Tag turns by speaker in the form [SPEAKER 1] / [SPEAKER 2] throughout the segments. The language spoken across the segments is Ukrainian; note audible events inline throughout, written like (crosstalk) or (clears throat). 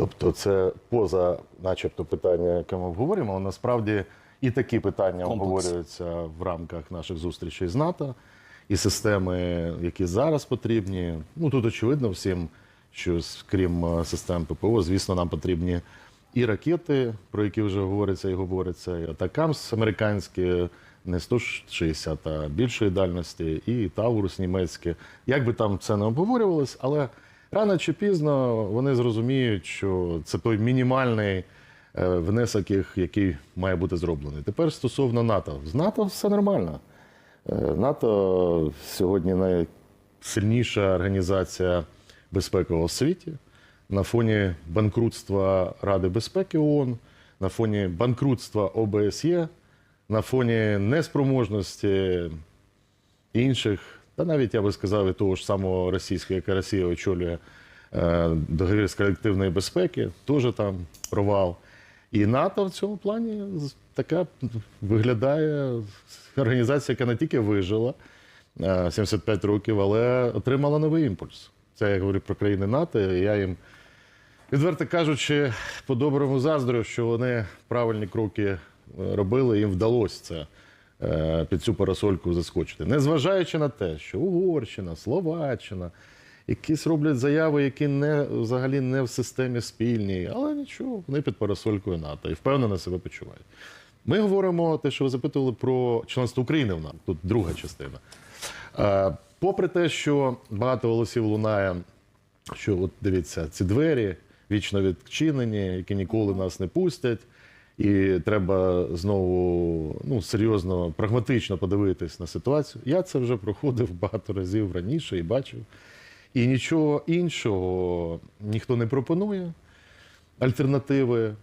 [SPEAKER 1] Тобто, це поза, начебто, питання, яке ми обговорюємо, але насправді і такі питання
[SPEAKER 2] Комплекс.
[SPEAKER 1] обговорюються в рамках наших зустрічей з НАТО, і системи, які зараз потрібні. Ну тут очевидно всім, що крім е, систем ППО, звісно, нам потрібні і ракети, про які вже говориться і говориться, і атакамс американські. Не 160, а більшої дальності, і Таурус німецьке. Як би там це не обговорювалось, але рано чи пізно вони зрозуміють, що це той мінімальний е, внесок, який має бути зроблений. Тепер стосовно НАТО. З НАТО все нормально. Е, НАТО сьогодні найсильніша організація безпекового в світі. На фоні банкрутства Ради безпеки ООН, на фоні банкрутства ОБСЄ, на фоні неспроможності інших, та навіть я би сказав, і того ж самого російського, яке Росія очолює е, договір з колективної безпеки, теж там провал. І НАТО в цьому плані така виглядає організація, яка не тільки вижила е, 75 років, але отримала новий імпульс. Це я говорю про країни НАТО. і Я їм, відверто кажучи, по-доброму заздрю, що вони правильні кроки е, робили, їм вдалося це е, під цю парасольку заскочити. Незважаючи на те, що Угорщина, Словаччина, якісь роблять заяви, які не взагалі не в системі спільній, але нічого, вони під парасолькою НАТО і впевнено себе почувають. Ми говоримо те, що ви запитували про членство України в НАТО. Тут друга частина. Е, Попри те, що багато голосів лунає, що от дивіться, ці двері вічно відчинені, які ніколи нас не пустять. І треба знову ну, серйозно, прагматично подивитись на ситуацію. Я це вже проходив багато разів раніше і бачив. І нічого іншого ніхто не пропонує. Альтернативи.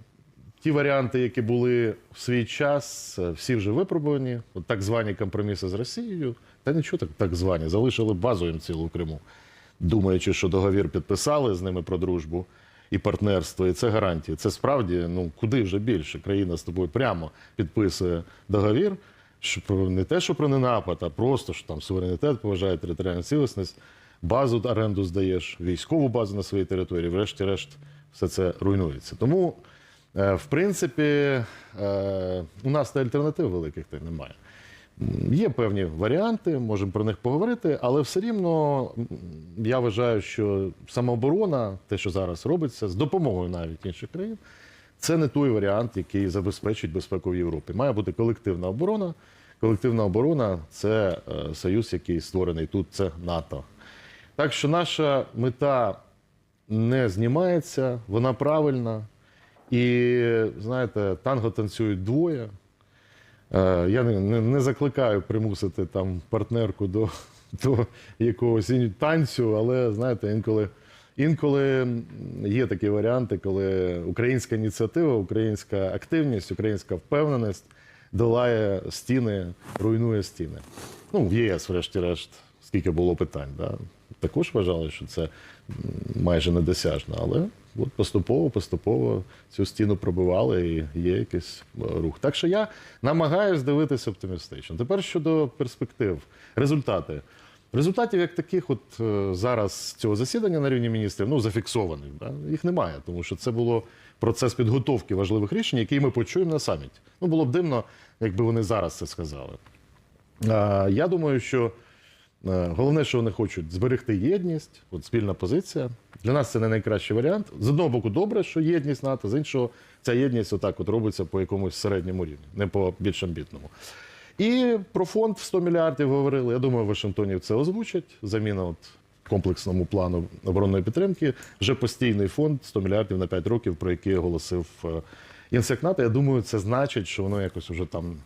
[SPEAKER 1] Ті варіанти, які були в свій час, е, всі вже випробувані. От так звані компроміси з Росією, та нічого так, так звані, залишили базу їм цілу Криму, думаючи, що договір підписали з ними про дружбу і партнерство, і це гарантії. Це справді, ну куди вже більше. Країна з тобою прямо підписує договір. Що про не те, що про ненапад, а просто що там суверенітет поважає територіальну цілісність, базу оренду здаєш, військову базу на своїй території, врешті-решт, все це руйнується. Тому, е, в принципі, е, у нас та альтернатив великих немає. Є певні варіанти, можемо про них поговорити, але все рівно я вважаю, що самооборона, те, що зараз робиться, з допомогою навіть інших країн, це не той варіант, який забезпечить безпеку в Європі. Має бути колективна оборона. Колективна оборона це е, союз, який створений тут, це НАТО. Так що наша мета не знімається, вона правильна. І знаєте, танго танцюють двоє. Е, Я не, не, не закликаю примусити там партнерку до, (laughs) до якогось танцю, але знаєте, інколи, інколи є такі варіанти, коли українська ініціатива, українська активність, українська впевненість долає стіни, руйнує стіни. Ну, в ЄС, врешті-решт, скільки було питань. Да? Також вважали, що це майже недосяжно, але от поступово, поступово цю стіну пробивали і є якийсь е, рух. Так що я намагаюся дивитися оптимістично. Тепер щодо перспектив, результати. Результатів як таких, от е, зараз цього засідання на рівні міністрів, ну зафіксованих, да? їх немає, тому що це було процес підготовки важливих рішень, які ми почуємо на саміті. Ну було б дивно, якби вони зараз це сказали. А, Я думаю, що головне, що вони хочуть зберегти єдність, от спільна позиція. Для нас це не найкращий варіант. З одного боку, добре, що єдність НАТО, з іншого, ця єдність отак от робиться по якомусь середньому рівні, не по більш амбітному. І про фонд в 100 мільярдів говорили. Я думаю, в Вашингтоні це озвучать. Заміна от комплексному плану оборонної підтримки. Вже постійний фонд 100 мільярдів на 5 років, про який оголосив е, Генсек НАТО. Я думаю, це значить, що воно якось вже там е,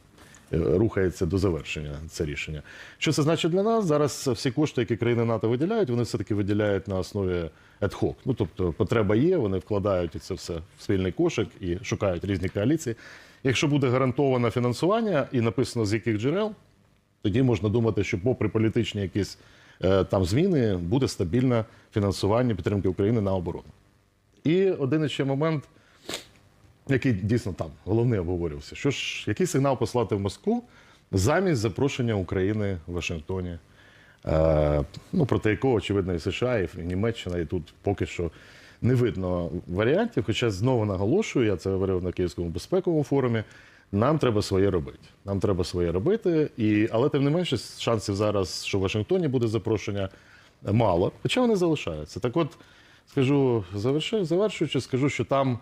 [SPEAKER 1] рухається до завершення це рішення. Що це значить для нас? Зараз всі кошти, які країни НАТО виділяють, вони все-таки виділяють на основі ad-hoc. Ну тобто потреба є, вони вкладають це все в спільний кошик і шукають різні коаліції. Якщо буде гарантоване фінансування і написано з яких джерел, тоді можна думати, що попри політичні якісь е, там зміни буде стабільне фінансування підтримки України на оборону. І один ще момент, який дійсно там головний обговорювався. Що ж, який сигнал послати в Москву замість запрошення України в Вашингтоні? Е, ну, проти якого, очевидно, і США, і Німеччина, і тут поки що не видно варіантів. Хоча знову наголошую, я це говорив на Київському безпековому форумі. Нам треба своє робити. Нам треба своє робити. І, але тим не менше, шансів зараз, що в Вашингтоні буде запрошення, мало. Хоча вони залишаються. Так от, скажу, завершую, завершуючи, скажу, що там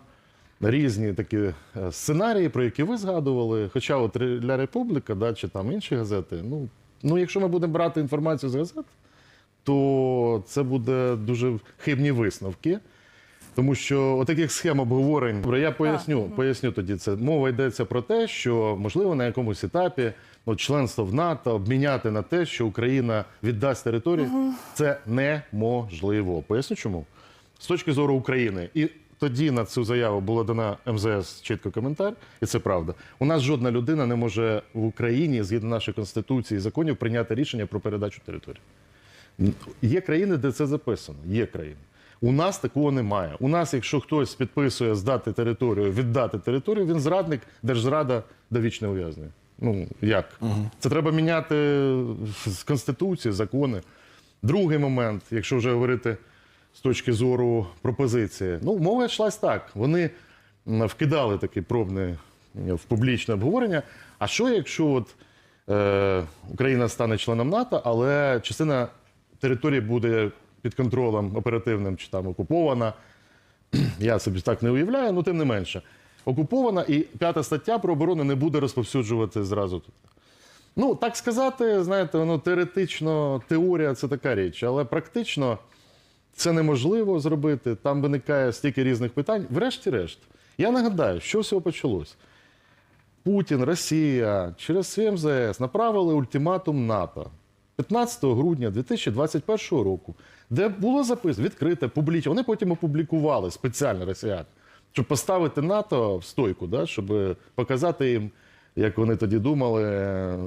[SPEAKER 1] різні такі е, сценарії, про які ви згадували. Хоча от для Републіка, да, чи там інші газети, ну, ну якщо ми будемо брати інформацію з газет, то це буде дуже хибні висновки. Тому що отаких схем обговорень, я поясню, поясню тоді це. Мова йдеться про те, що можливо на якомусь етапі от, членство в НАТО обміняти на те, що Україна віддасть територію, це неможливо. Поясню чому? З точки зору України. І тоді на цю заяву було дана МЗС чітко коментар, і це правда. У нас жодна людина не може в Україні, згідно нашої конституції і законів, прийняти рішення про передачу території. Є країни, де це записано. Є країни. У нас такого немає. У нас, якщо хтось підписує здати територію, віддати територію, він зрадник, держзрада довічне ув'язнення. Ну як? Це треба міняти з конституції, закони. Другий момент, якщо вже говорити з точки зору пропозиції, ну мова йшлась так. Вони вкидали таке пробне в публічне обговорення. А що, якщо от е, Україна стане членом НАТО, але частина території буде під контролем оперативним чи там окупована. (clears throat) Я собі так не уявляю, але тим не менше. Окупована, і п'ята стаття про оборону не буде розповсюджувати зразу тут. Ну, так сказати, знаєте, воно теоретично, теорія це така річ, але практично це неможливо зробити. Там виникає стільки різних питань. Врешті-решт, я нагадаю, що всього почалось. Путін, Росія через свій МЗС направили ультиматум НАТО 15 грудня 2021 року, де було записано відкрите, публічно. Вони потім опублікували спеціально росіяни, щоб поставити НАТО в стойку, да, щоб показати їм, як вони тоді думали,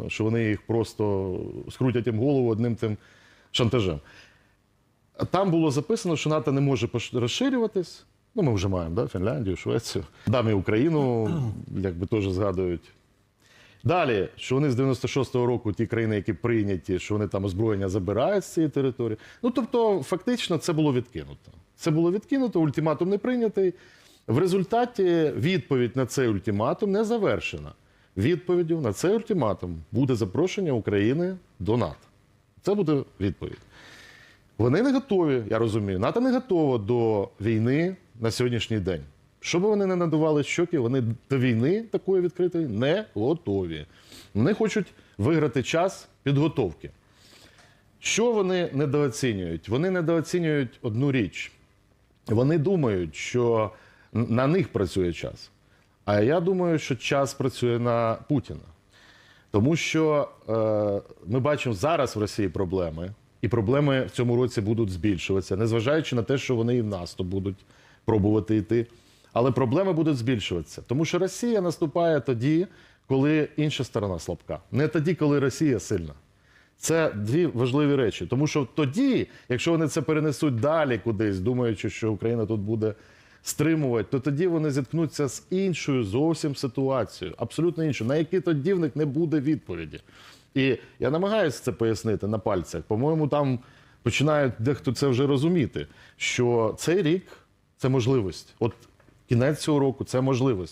[SPEAKER 1] що вони їх просто скрутять їм голову одним тим шантажем. Там було записано, що НАТО не може розширюватись. Ну, ми вже маємо да? Фінляндію, Швецію. Там і Україну, якби теж згадують. Далі, що вони з 96-го року, ті країни, які прийняті, що вони там озброєння забирають з цієї території. Ну тобто, фактично, це було відкинуто. Це було відкинуто, ультиматум не прийнятий. В результаті відповідь на цей ультиматум не завершена. Відповіддю на цей ультиматум буде запрошення України до НАТО. Це буде відповідь. Вони не готові, я розумію. НАТО не готово до війни на сьогоднішній день. Що би вони не надували щоки, вони до війни такої відкритої не готові. Вони хочуть виграти час підготовки. Що вони недооцінюють? Вони недооцінюють одну річ. Вони думають, що на них працює час. А я думаю, що час працює на Путіна. Тому що е, ми бачимо зараз в Росії проблеми, і проблеми в цьому році будуть збільшуватися, незважаючи на те, що вони і в наступ будуть пробувати йти. Але проблеми будуть збільшуватися, тому що Росія наступає тоді, коли інша сторона слабка, не тоді, коли Росія сильна. Це дві важливі речі. Тому що тоді, якщо вони це перенесуть далі кудись, думаючи, що Україна тут буде стримувати, то тоді вони зіткнуться з іншою зовсім ситуацією, абсолютно іншою, на які тоді в них не буде відповіді. І я намагаюся це пояснити на пальцях. По-моєму, там починають дехто це вже розуміти, що цей рік це можливість. От кінець цього року це можливість.